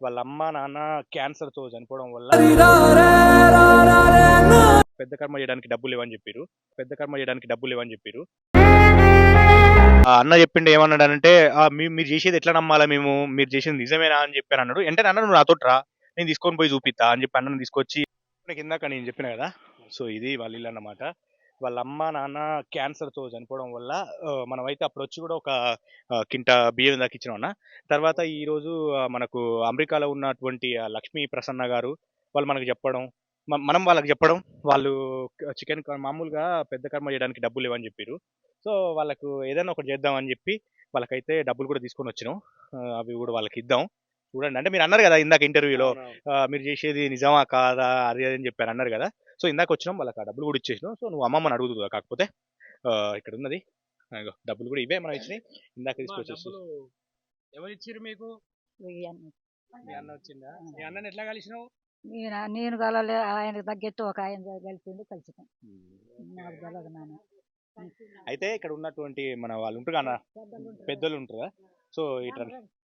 వాళ్ళ అమ్మ నాన్న క్యాన్సర్తో చనిపోవడం వల్ల పెద్ద కర్మ చేయడానికి డబ్బులు ఇవ్వని చెప్పారు పెద్ద కర్మ చేయడానికి డబ్బులు ఇవ్వని చెప్పారు ఆ అన్న చెప్పిండు ఏమన్నాడంటే "ఆ, మీ- మీరు చేసేది ఎట్లా నమ్మాలా మేము? మీరు చేసేది నిజమేనా? అని చెప్పాను అన్నాడు. అంటే అన్న నువ్వు నాతో రా. నేను తీసుకొని పోయి చూపిస్తా అని చెప్పి అన్నను తీసుకొచ్చి ఇందాక నేను చెప్పిన కదా? సో ఇది వాళ్ళ ఇల్లు అన్నమాట. వాళ్ళ అమ్మ నాన్న క్యాన్సర్తో చనిపోవడం వల్ల మనమైతే అప్పుడు వచ్చి కూడా ఒక కింట బియ్యం దాకా ఇచ్చినాం అన్న తర్వాత ఈ రోజు ఆ, మనకు అమెరికాలో ఉన్నటువంటి లక్ష్మీ ప్రసన్న గారు వాళ్ళు మనకు చెప్పడం మనం వాళ్ళకి చెప్పడం వాళ్ళు చికెన్ మామూలుగా పెద్ద కర్మ చేయడానికి డబ్బులు ఇవ్వని చెప్పారు సో వాళ్ళకు ఏదైనా ఒకటి చేద్దామని చెప్పి వాళ్ళకైతే డబ్బులు కూడా తీసుకొని వచ్చినాం. అవి కూడా వాళ్ళకి ఇద్దాం. చూడండి. అంటే మీరు అన్నారు కదా ఇందాక ఇంటర్వ్యూలో మీరు చేసేది నిజమా కాదా అది అని చెప్పారు అన్నారు కదా. సో ఇందాక వచ్చినాం వాళ్ళకి ఆ డబ్బులు కూడా ఇచ్చేసినాం. సో నువ్వు అమ్మమ్మని అడుగుతుందా కాకపోతే ఆ, ఇక్కడ ఉన్నది. డబ్బులు కూడా ఇవే మనం ఇచ్చినాయి. ఇందాక తీసుకొచ్చేసి ఎవరు ఇచ్చిర్రు మీకు? మీ అన్న. వచ్చిందా మీ అన్నని ఎట్లా కలిసినావు? నేను నేను కలలే ఆయనకు తగ్గట్టు ఒక ఆయన కలిసినాం. నాకు తెలియదు నాన్న. అయితే ఇక్కడ ఉన్నటువంటి మన వాళ్ళు ఉంటారు కదా పెద్దలు ఉంటారు సో ఇట్లా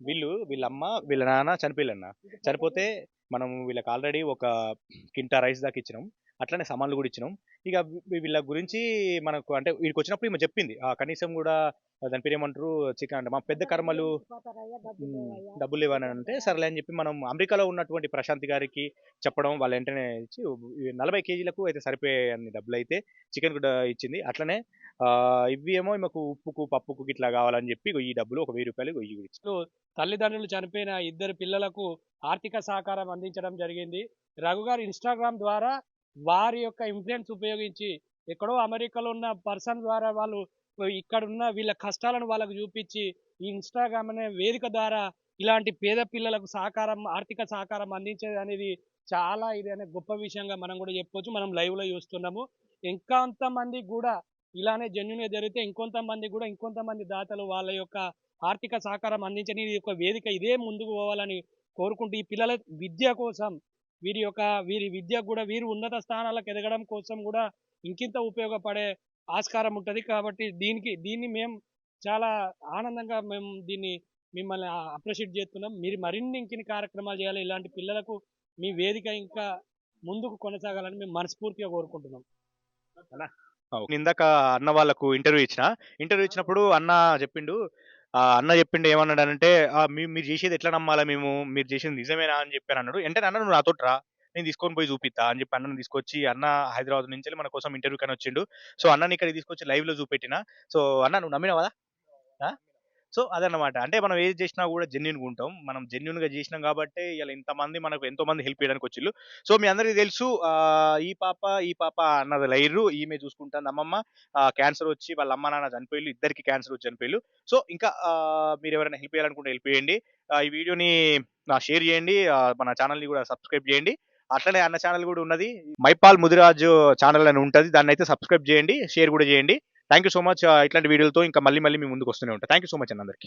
వీళ్ళు వీళ్ళ అమ్మ వీళ్ళ నాన్న చనిపోయిల్లన్న చనిపోతే మనం వీళ్ళకి ఆల్రెడీ ఒక కింటా రైస్ దాకా ఇచ్చినాం. అట్లనే సామాన్లు కూడా ఇచ్చినాం. ఇక వీళ్ళ గురించి మనకు అంటే వీడికి వచ్చినప్పుడు ఈమె చెప్పింది. ఆ కనీసం కూడా దాని పేరు ఏమంటారు చికెన్ అంటే మా పెద్ద కర్మలు డబ్బులు ఇవ్వని అంటే సర్లే అని చెప్పి మనం అమెరికాలో ఉన్నటువంటి ప్రశాంత్ గారికి చెప్పడం వాళ్ళ వెంటనే ఇచ్చి నలభై కేజీలకు అయితే సరిపోయే అన్ని డబ్బులు అయితే చికెన్ కూడా ఇచ్చింది. అట్లనే ఆ, ఇవి ఏమో మాకు ఉప్పుకు పప్పుకు ఇట్లా కావాలని చెప్పి ఈ డబ్బులు ఒక వెయ్యి రూపాయలు ఇచ్చింది. తల్లిదండ్రులు చనిపోయిన ఇద్దరు పిల్లలకు ఆర్థిక సహకారం అందించడం జరిగింది. రఘు గారు ఇన్స్టాగ్రామ్ ద్వారా వారి యొక్క ఇన్ఫ్లుయెన్స్ ఉపయోగించి ఎక్కడో అమెరికాలో ఉన్న పర్సన్ ద్వారా వాళ్ళు ఇక్కడ ఉన్న వీళ్ళ కష్టాలను వాళ్ళకు చూపించి ఈ ఇన్స్టాగ్రామ్ అనే వేదిక ద్వారా ఇలాంటి పేద పిల్లలకు సహకారం ఆర్థిక సహకారం అందించేది అనేది చాలా ఇది అనే గొప్ప విషయంగా మనం కూడా చెప్పొచ్చు. మనం లైవ్లో చూస్తున్నాము. ఇంకొంతమంది కూడా ఇలానే జన్యునే జరిగితే ఇంకొంతమంది కూడా ఇంకొంతమంది దాతలు వాళ్ళ యొక్క ఆర్థిక సహకారం అందించని ఈ యొక్క వేదిక ఇదే ముందుకు పోవాలని కోరుకుంటూ ఈ పిల్లల విద్య కోసం వీరి యొక్క వీరి విద్య కూడా వీరు ఉన్నత స్థానాలకు ఎదగడం కోసం కూడా ఇంకింత ఉపయోగపడే ఆస్కారం ఉంటుంది. కాబట్టి దీనికి దీన్ని మేము చాలా ఆనందంగా మేము దీన్ని మిమ్మల్ని అప్రిషియేట్ చేస్తున్నాం. మీరు మరిన్ని ఇంకిన్ని కార్యక్రమాలు చేయాలి. ఇలాంటి పిల్లలకు మీ వేదిక ఇంకా ముందుకు కొనసాగాలని మేము మనస్ఫూర్తిగా కోరుకుంటున్నాం. ఇందాక అన్న వాళ్ళకు ఇంటర్వ్యూ ఇచ్చిన. ఇంటర్వ్యూ ఇచ్చినప్పుడు అన్న చెప్పిండు ఆ అన్న చెప్పిండు ఏమన్నాడంటే "ఆ, మీ- మీరు చేసేది ఎట్లా నమ్మాలా మేము? మీరు చేసేది నిజమేనా? అని చెప్పాను అన్నాడు. అంటే అన్న నువ్వు నాతో రా. నేను తీసుకొని పోయి చూపిస్తా అని చెప్పి అన్నని తీసుకొచ్చి అన్న హైదరాబాద్ నుంచి వెళ్ళి మన కోసం ఇంటర్వ్యూ కని వచ్చిండు. సో అన్నని ఇక్కడ తీసుకొచ్చి లైవ్లో చూపెట్టిన. సో అన్న నువ్వు నమ్మినావా సో అదన్నమాట. అంటే మనం ఏది చేసినా కూడా జెన్యున్ ఉంటాం. మనం జెన్యున్గా చేసినాం కాబట్టి ఇలా ఇంతమంది మనకు ఎంతో మంది హెల్ప్ చేయడానికి వచ్చిళ్ళు. సో మీ అందరికీ తెలుసు ఈ పాప ఈ పాప అన్నది లైర్రు ఈమె చూసుకుంటుంది అమ్మమ్మ. క్యాన్సర్ వచ్చి వాళ్ళ అమ్మ నాన్న చనిపోయిళ్ళు ఇద్దరికి క్యాన్సర్ వచ్చి చనిపోయిళ్ళు. సో ఇంకా మీరు ఎవరైనా హెల్ప్ చేయాలనుకుంటే హెల్ప్ చేయండి. ఈ వీడియోని షేర్ చేయండి. మన ఛానల్ని కూడా సబ్స్క్రైబ్ చేయండి. అట్లనే అన్న ఛానల్ కూడా ఉన్నది. మైపాల్ ముదిరాజు ఛానల్ అని ఉంటుంది. దాన్ని అయితే సబ్స్క్రైబ్ చేయండి షేర్ కూడా చేయండి. థ్యాంక్ యూ సో మచ్ ఇట్లాంటి వీడియోలతో ఇంకా మళ్ళీ మళ్ళీ మీ ముందుకు వస్తూనే ఉంటాయి థ్యాంక్ యూ సో మచ్ అండి అందరికీ.